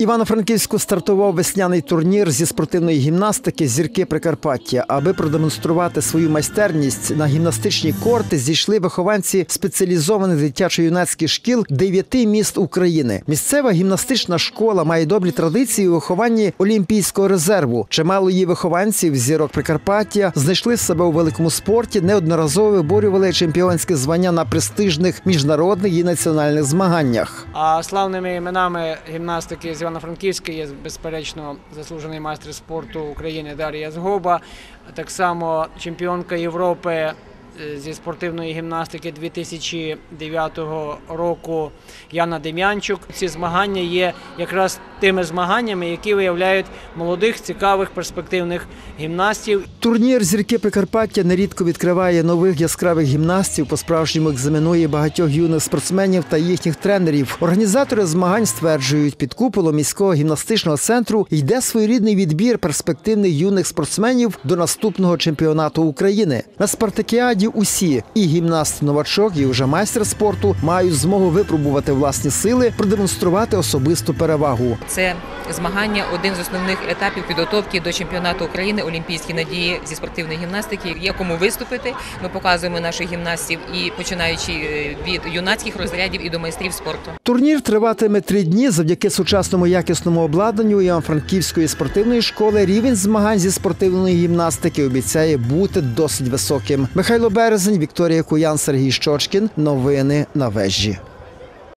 Івано-Франківську стартував весняний турнір зі спортивної гімнастики Зірки Прикарпаття. Аби продемонструвати свою майстерність на гімнастичні корти, зійшли вихованці спеціалізованих дитячо-юнацьких шкіл дев'яти міст України. Місцева гімнастична школа має добрі традиції у вихованні олімпійського резерву. Чимало її вихованців зірок Прикарпаття знайшли себе у великому спорті, неодноразово виборювали чемпіонське звання на престижних міжнародних і національних змаганнях. А славними іменами гімнастики з Івано-Франківська є безперечно заслужений майстер спорту України Дар'я Згоба, так само чемпіонка Європи е, зі спортивної гімнастики 2009 року Яна Дем'янчук. Ці змагання є якраз тими змаганнями, які виявляють молодих, цікавих, перспективних гімнастів. Турнір зірки Прикарпаття нерідко відкриває нових яскравих гімнастів, по-справжньому екзаменує багатьох юних спортсменів та їхніх тренерів. Організатори змагань стверджують, під куполом міського гімнастичного центру йде своєрідний відбір перспективних юних спортсменів до наступного чемпіонату України. На спартакіаді усі і гімнаст новачок, і вже майстер спорту мають змогу випробувати власні сили, продемонструвати особисту перевагу. Це змагання один з основних етапів підготовки до чемпіонату України Олімпійські надії зі спортивної гімнастики. Є кому виступити. Ми показуємо наших гімнастів і починаючи е, від юнацьких розрядів і до майстрів спорту. Турнір триватиме три дні. Завдяки сучасному якісному обладнанню Івано-Франківської спортивної школи рівень змагань зі спортивної гімнастики обіцяє бути досить високим. Михайло Березень, Вікторія Куян, Сергій Щочкін. Новини на вежі.